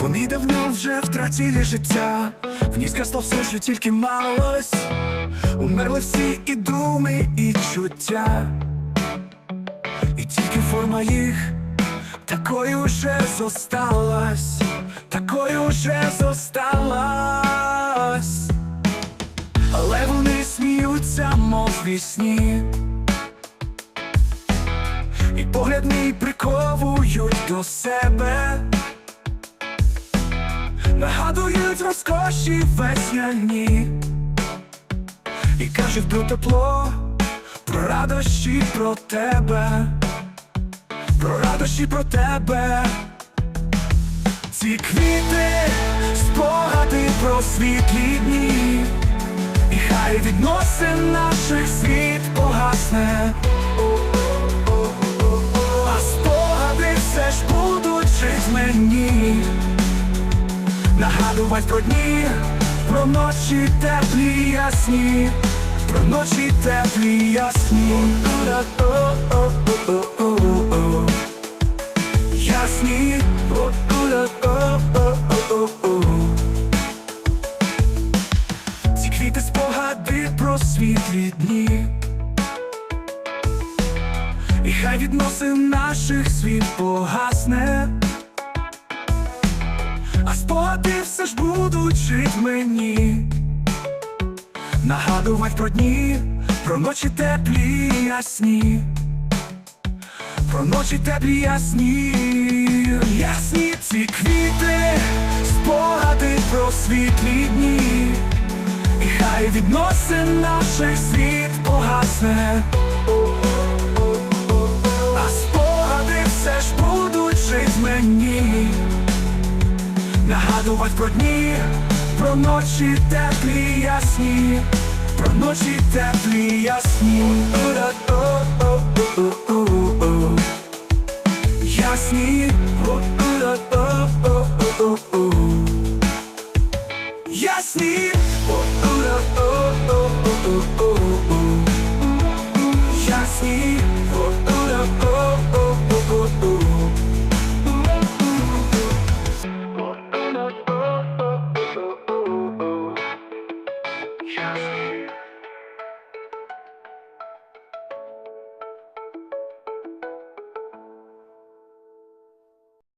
Вони давно вже втратили життя, в ній згасло все, що тільки малось, умерли всі і думи, і чуття, і тільки форма їх такою вже зосталась, такою вже зосталась, але вони сміються, мов вісні. Погляд мій приковують до себе, нагадують розкоші весняні, і кажуть про тепло, про радощі про тебе, про радощі про тебе, ці квіти, спогади про світлі дні, і хай відносин наших світ погасне. Нагадувать про дні, про ночі теплі ясні, про ночі теплі ясні. Ясні. Ці квіти спогади про світлі дні і хай відносин наших світ погасне, а все ж будуть жить мені, нагадувать про дні, про ночі теплі ясні, про ночі теплі ясні, ясні ці квіти, спогади про світлі дні, і хай відносин наших світ погасне. Нагадувать про дні, про ночі теплі ясні, про ночі теплі ясні